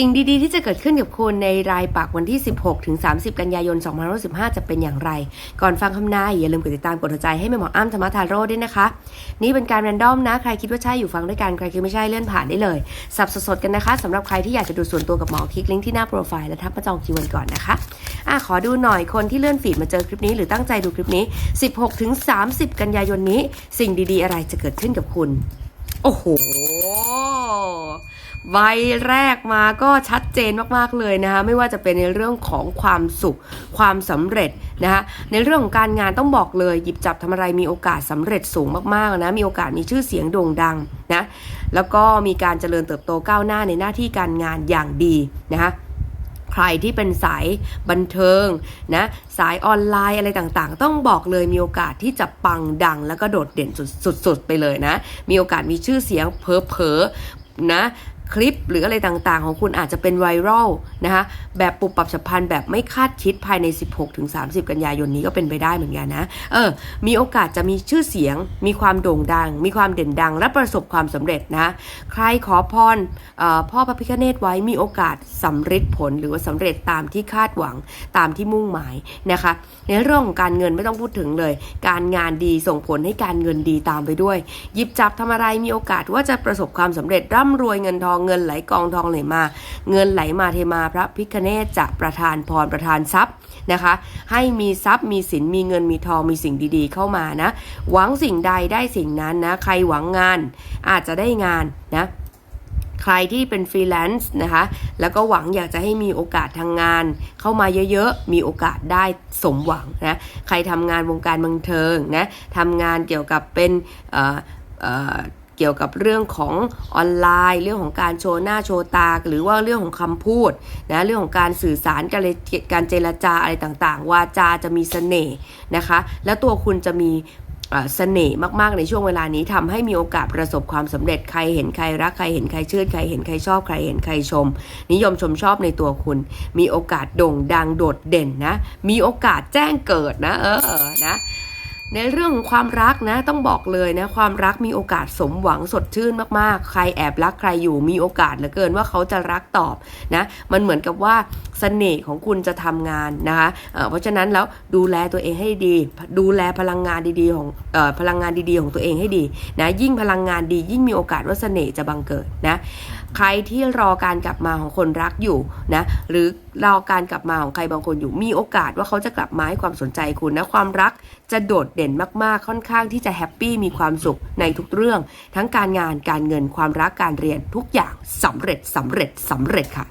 สิ่งดีๆ ที่จะเกิดขึ้นกับคุณในรายปักวันที่ 16 ถึง 30 กันยายน 2515จะเป็นอย่างไร ก่อนฟังคำนายอย่าลืมกดติดตามกดหัวใจให้แม่หมออ้ำธรรมทาโร่ด้วยนะคะ นี่เป็นการแรนดอมนะ ใครคิดว่าใช่อยู่ฟังด้วยกัน ใครคิดไม่ใช่เลื่อนผ่านได้เลย สับสดๆกันนะคะสำหรับใครที่อยากจะดูส่วนตัวกับหมอคลิกลิงก์ที่หน้าโปรไฟล์และทักมาจองคิวกันก่อนนะคะอะขอดูหน่อยคนที่เลื่อนฟีดมาเจอคลิปนี้หรือตั้งใจดูคลิปนี้ 16 ถึง 30 กันยายนนี้ สิ่งดีๆ อะไรจะเกิดขึ้นกับคุณ โอ้โห ใบแรกมาก็ชัดเจนมากๆเลยนะคะไม่ว่าจะเป็นในเรื่องของความสุขความสำเร็จนะคะในเรื่องของการงานต้องบอกเลย หยิบจับทำอะไรมีโอกาสสำเร็จสูงมากๆนะมีโอกาสมีชื่อเสียงโด่งดังนะแล้วก็มีการเจริญเติบโตก้าวหน้าในหน้าที่การงานอย่างดีนะคะใครที่เป็นสายบันเทิงนะสายออนไลน์อะไรต่างๆ ต้องบอกเลยมีโอกาสที่จะปังดัง แล้วก็โดดเด่นสุดๆไปเลยนะ มีโอกาสมีชื่อเสียงเพอๆนะ คลิปหรืออะไรต่างๆ ของคุณอาจจะเป็นไวรัลนะคะแบบปุบปรับฉับพลันแบบไม่คาดคิดภายใน 16-30 กันยายนนี้ก็เป็นไปได้เหมือนกันนะ เออ มีโอกาสจะมีชื่อเสียง มีความโด่งดัง มีความเด่นดัง และประสบความสำเร็จนะ ใครขอพรออพ่อพระพิฆเนศไว้มีโอกาสสำเร็จผลหรือว่าสำเร็จตามที่คาดหวังตามที่มุ่งหมายนะคะ ในเรื่องของการเงินไม่ต้องพูดถึงเลย การงานดีส่งผลให้การเงินดีตามไปด้วย หยิบจับทำอะไรมีโอกาสว่าจะประสบความสำเร็จร่ำรวยเงินทองเงินไหลกองทองไหลมา เงินไหลมาเทมาพระพิคเนศจะประทานพรประทานทรัพย์นะคะ ให้มีทรัพย์มีสินมีเงินมีทองมีสิ่งดีๆ เข้ามานะ หวังสิ่งใดได้สิ่งนั้นนะ ใครหวังงาน อาจจะได้งานนะใครที่เป็นฟรีแลนซ์นะคะ แล้วก็หวังอยากจะให้มีโอกาสทางงาน เข้ามาเยอะๆ มีโอกาสได้สมหวังนะ ใครทำงานวงการบันเทิงนะทำงานเกี่ยวกับเป็น เกี่ยวกับเรื่องของออนไลน์ เรื่องของการโชว์หน้าโชว์ตา หรือว่าเรื่องของคำพูดนะเรื่องของการสื่อสารการเลการเจรจาอะไรต่างๆ วาจาจะมีเสน่ห์นะคะ แล้วตัวคุณจะมีเอ่อเสน่ห์มากๆในช่วงเวลานี้ทำให้มีโอกาสประสบความสำเร็จใครเห็นใครรักใครเห็นใครชื่นใครเห็นใครชอบใครเห็นใครชม นิยมชมชอบในตัวคุณ มีโอกาสโด่งดังโดดเด่นนะ มีโอกาสแจ้งเกิดนะ เออนะ ในเรื่องของความรักนะต้องบอกเลยนะความรักมีโอกาสสมหวังสดชื่นมากๆ ใครแอบรักใครอยู่มีโอกาสเหลือเกินว่าเขาจะรักตอบนะมันเหมือนกับว่าเสน่ห์ของคุณจะทำงานนะคะเเพราะฉะนั้นแล้วดูแลตัวเองให้ดี ดูแลพลังงานดีๆของออพลังงานดีๆของตัวเองให้ดีนะยิ่งพลังงานดียิ่งมีโอกาสว่าเสน่ห์จะบังเกิดนะ ใครที่รอการกลับมาของคนรักอยู่นะหรือรอการกลับมาของใครบางคนอยู่ มีโอกาสว่าเขาจะกลับมาให้ความสนใจคุณนะความรักจะโดดเด่นมากๆ ค่อนข้างที่จะแฮปปี้มีความสุขในทุกเรื่อง ทั้งการงานการเงินความรักการเรียนทุกอย่างสำเร็จสำเร็จสำเร็จค่ะ